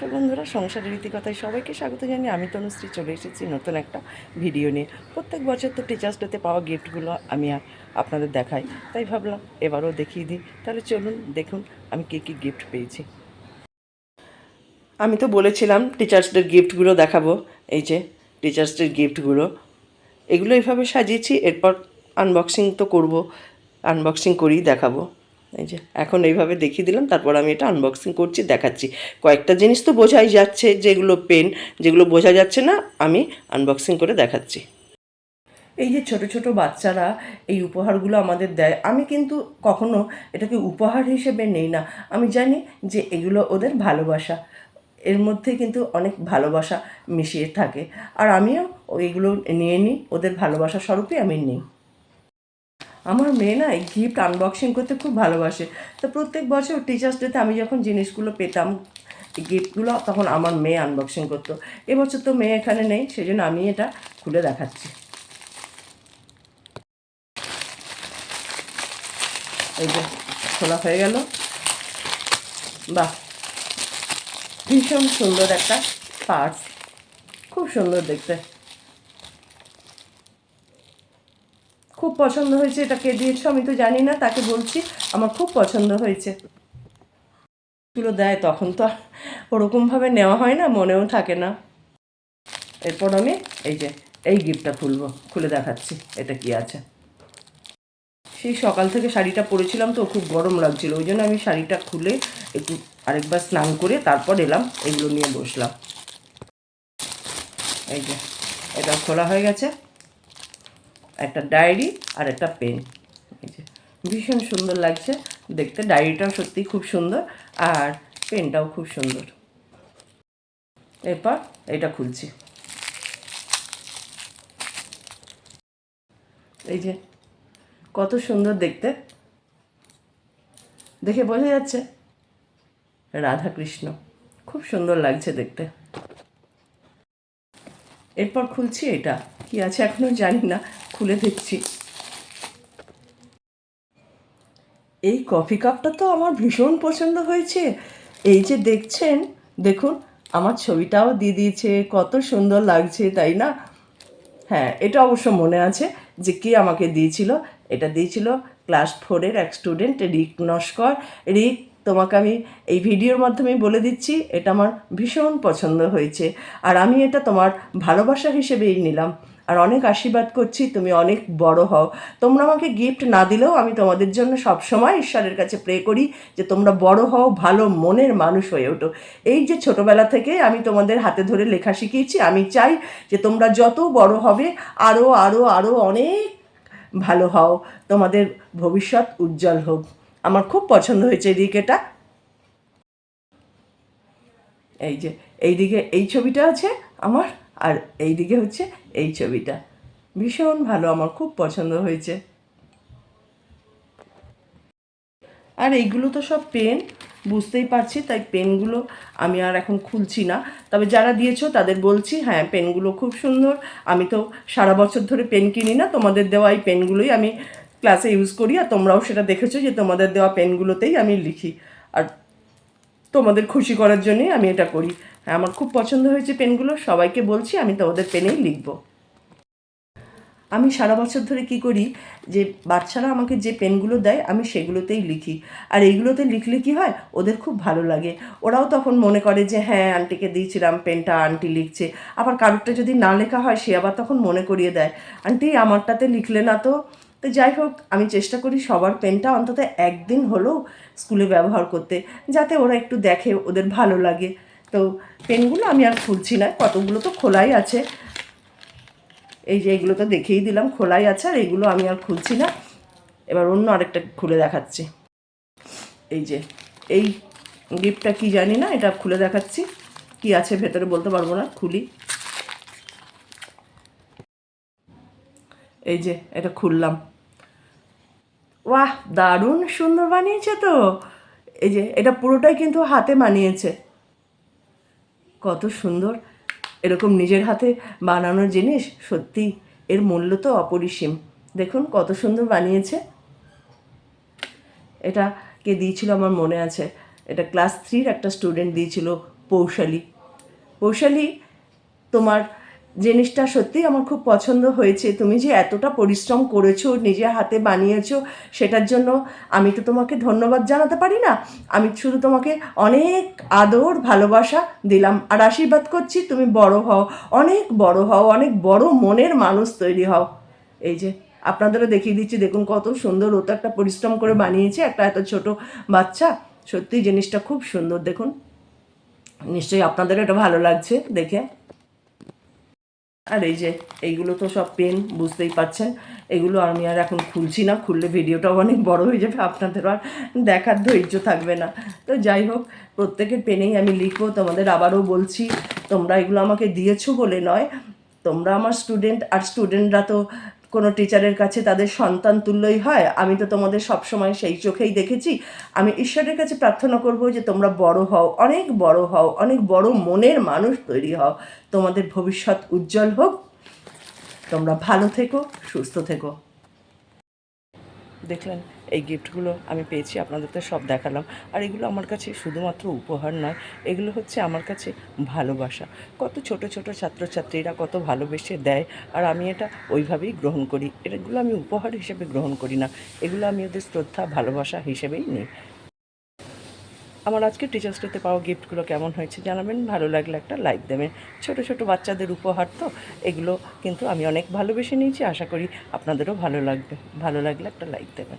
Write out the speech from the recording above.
তো বন্ধুরা, সংসারের রীতিকথায় সবাইকে স্বাগত জানিয়ে আমি তনুশ্রী চলে এসেছি নতুন একটা ভিডিও নিয়ে। প্রত্যেক বছর তো টিচার্স ডেতে পাওয়া গিফটগুলো আমি আর আপনাদের দেখাই, তাই ভাবলাম এবারও দেখিয়ে দিই। তাহলে চলুন দেখুন আমি কী কী গিফট পেয়েছি। আমি তো বলেছিলাম টিচার্সদের গিফটগুলো দেখাবো, এই যে টিচার্সদের গিফটগুলো এগুলো এইভাবে সাজিয়েছি, এরপর আনবক্সিং তো করব আনবক্সিং করেই দেখাবো। এই যে, এখন এইভাবে দেখিয়ে দিলাম, তারপর আমি এটা আনবক্সিং করছি, দেখাচ্ছি। কয়েকটা জিনিস তো বোঝাই যাচ্ছে, যেগুলো পেন যেগুলো বোঝা যাচ্ছে না, আমি আনবক্সিং করে দেখাচ্ছি। এই যে ছোট ছোট বাচ্চারা এই উপহারগুলো আমাদের দেয়, আমি কিন্তু কখনো এটাকে উপহার হিসেবে নেই না। আমি জানি যে এগুলো ওদের ভালোবাসা, এর মধ্যে কিন্তু অনেক ভালোবাসা মিশিয়ে থাকে। আর আমিও এইগুলো নিয়ে নিই, ওদের ভালোবাসা স্বরূপে আমি নিই। আমার মেয়ে না এই গিফট আনবক্সিং করতে খুব ভালোবাসে। তো প্রত্যেক বছর টিচার্স ডেতে আমি যখন জিনিসগুলো পেতাম গিফটগুলো তখন আমার মেয়ে আনবক্সিং করতো। এবছর তো মেয়ে এখানে নেই সেই জন্য আমি এটা খুলে দেখাচ্ছি। এই যে, খোলা হয়ে গেল। বাহ! ভীষণ সুন্দর একটা পার্স। খুব সুন্দর দেখতে। খুব পছন্দ হয়েছে, এটা কে দিয়েছ আমি তো জানি না, তাকে বলছি, আমার খুব পছন্দ হয়েছে। এগুলো দেয়, তখন তো ওরকমভাবে নেওয়া হয় না, মনেও থাকে না। এরপর আমি এই যে, এই গিফটটা খুলবো, খুলে দেখাচ্ছি, এটা কি আছে। সেই সকাল থেকে শাড়িটা পরেছিলাম তো, খুব গরম লাগছিল, ওই জন্য আমি শাড়িটা খুলে একটু আরেকবার স্নান করে তারপর এলাম, এগুলো নিয়ে বসলাম। এই যে, এটা খোলা হয়ে গেছে। একটা ডায়েরি আর একটা পেন। ভীষণ সুন্দর লাগছে। দেখতে ডায়েরিটাও সত্যি খুব সুন্দর আর পেনটাও খুব সুন্দর। এরপর এটা খুলছি। এই যে, কত সুন্দর দেখতে। দেখে বোঝা যাচ্ছে রাধা কৃষ্ণ খুব সুন্দর লাগছে দেখতে। এরপর খুলছি এটা। কি আছে এখনও জানি না। খুলে দেখছি। এই কফি কাপটা তো আমার ভীষণ পছন্দ হয়েছে। এই যে দেখছেন, দেখুন, আমার ছবিটাও দিয়ে দিয়েছে, কত সুন্দর লাগছে, তাই না? হ্যাঁ এটা অবশ্য মনে আছে যে কে আমাকে দিয়েছিল। এটা দিয়েছিল ক্লাস ফোরের এক স্টুডেন্ট, রিক নস্কর। রিক, তোমাকে আমি এই ভিডিওর মাধ্যমে বলে দিচ্ছি, এটা আমার ভীষণ পছন্দ হয়েছে। আর আমি এটা তোমার ভালোবাসা হিসেবেই নিলাম। আর অনেক আশীর্বাদ করছি, তুমি অনেক বড় হও। তোমরা আমাকে গিফট না দিলেও আমি তোমাদের জন্য সবসময় ঈশ্বরের কাছে প্রে করি যে তোমরা বড় হও, ভালো মনের মানুষ হয়ে ওঠো। এই যে ছোটোবেলা থেকে আমি তোমাদের হাতে ধরে লেখা শিখিয়েছি, আমি চাই যে তোমরা যত বড় হবে আরও আরও আরও অনেক ভালো হও। তোমাদের ভবিষ্যৎ উজ্জ্বল হোক। আমার খুব পছন্দ হয়েছে এদিক এটা এই যে, এইদিকে, এই ছবিটা আছে আমার। আর এইদিকে হচ্ছে এই ছবিটা। ভীষণ ভালো, আমার খুব পছন্দ হয়েছে। আর এইগুলো তো সব পেন, বুঝতেই পারছি, তাই পেনগুলো আমি আর এখন খুলছি না। তবে যারা দিয়েছ তাদের বলছি হ্যাঁ পেনগুলো খুব সুন্দর। আমি তো সারা বছর ধরে পেন কিনি না, তোমাদের দেওয়া এই পেনগুলোই আমি ক্লাসে ইউজ করি, আর তোমরাও সেটা দেখেছ যে তোমাদের দেওয়া পেনগুলোতেই আমি লিখি। আর তোমাদের খুশি করার জন্যই আমি এটা করি। আমার খুব পছন্দ হয়েছে পেনগুলো, সবাইকে বলছি আমি তোমাদের পেনেই লিখব। আমি সারা বছর ধরে কি করি যে বাচ্চারা আমাকে যে পেনগুলো দেয় আমি সেগুলোতেই লিখি। আর এইগুলোতে লিখলে কি হয়? ওদের খুব ভালো লাগে। ওরাও তখন মনে করে যে হ্যাঁ আন্টিকে দিয়েছিলাম, পেনটা আন্টি লিখছে। আবার কারোরটা যদি না লেখা হয়, সে আবার তখন মনে করিয়ে দেয়, আন্টি, আমারটাতে লিখলে না তো? তো যাই হোক, আমি চেষ্টা করি সবার পেনটা অন্তত একদিন হলেও স্কুলে ব্যবহার করতে, যাতে ওরা একটু দেখে ওদের ভালো লাগে। তো পেনগুলো আমি আর খুলছি না, কতগুলো তো খোলাই আছে। এই যে এগুলো তো দেখেই দিলাম, খোলাই আছে আর এগুলো আমি আর খুলছি না। এবার অন্য আরেকটা খুলে দেখাচ্ছি। এই যে, এই গিফটটা কি জানি না, এটা খুলে দেখাচ্ছি। কি আছে ভেতরে বলতে পারব না, খুলি। এই যে, এটা খুললাম। বাহ দারুণ সুন্দর বানিয়েছে তো। এই যে, এটা পুরোটাই কিন্তু হাতে বানিয়েছে। কত সুন্দর। এরকম নিজের হাতে বানানো জিনিস সত্যি এর মূল্য তো অপরিসীম। দেখুন কত সুন্দর বানিয়েছে। এটা কে দিয়েছিল আমার মনে আছে। এটা ক্লাস থ্রির একটা স্টুডেন্ট দিয়েছিল পৌশালী। পৌশালী তোমার জিনিসটা সত্যিই আমার খুব পছন্দ হয়েছে। তুমি যে এতটা পরিশ্রম করেছ, নিজে হাতে বানিয়েছো, সেটার জন্য আমি তো তোমাকে ধন্যবাদ জানাতে পারি না। আমি শুধু তোমাকে অনেক আদর, ভালোবাসা দিলাম আর আশীর্বাদ করছি তুমি বড় হও, অনেক বড় হও, অনেক বড় মনের মানুষ তৈরি হও। এই যে, আপনাদেরও দেখিয়ে দিচ্ছি, দেখুন কত সুন্দর ও তো একটা পরিশ্রম করে বানিয়েছে, একটা এত ছোট বাচ্চা। সত্যি জিনিসটা খুব সুন্দর, দেখুন। নিশ্চয়ই আপনাদের এটা ভালো লাগছে দেখে। আর এই যে, এইগুলো তো সব পেন, বুঝতেই পারছেন। এগুলো আমি আর এখন খুলছি না, খুললে ভিডিওটা অনেক বড় হয়ে যাবে, আপনাদের আর দেখার ধৈর্য থাকবে না। তো যাই হোক, প্রত্যেকের পেনেই আমি লিখব, তোমাদের আবারও বলছি, তোমরা এগুলো আমাকে দিয়েছ বলে নয়। তোমরা আমার স্টুডেন্ট, আর স্টুডেন্টরা তো কোনো টিচারের কাছে তাদের সন্তান তুল্যই হয়, আমি তো তোমাদের সবসময় সেই চোখেই দেখেছি। আমি ঈশ্বরের কাছে প্রার্থনা করব যে তোমরা বড় হও, অনেক বড় হও, অনেক বড় মনের মানুষ তৈরি হও। তোমাদের ভবিষ্যৎ উজ্জ্বল হোক। তোমরা ভালো থেকো, সুস্থ থেকো। দেখলেন? এই গিফটগুলো আমি পেয়েছি আপনাদের তো সব দেখালাম। আর এগুলো আমার কাছে শুধুমাত্র উপহার নয়, এগুলো হচ্ছে আমার কাছে ভালোবাসা। কত ছোট ছোট ছাত্রছাত্রীরা কত ভালোবেসে দেয়, আর আমি এটা ওইভাবেই গ্রহণ করি। এগুলো আমি উপহার হিসেবে গ্রহণ করি না, এগুলো আমি ওদের শ্রদ্ধা, ভালোবাসা হিসেবেই নিই। আমার আজকে টিচার্স ডেতে পাওয়া গিফটগুলো কেমন হয়েছে জানাবেন, ভালো লাগলে একটা লাইক দেবেন। ছোট ছোট বাচ্চাদের উপহার তো, এগুলো কিন্তু আমি অনেক ভালোবেসে নিয়েছি, আশা করি আপনাদেরও ভালো লাগবে, ভালো লাগলে একটা লাইক দেবেন।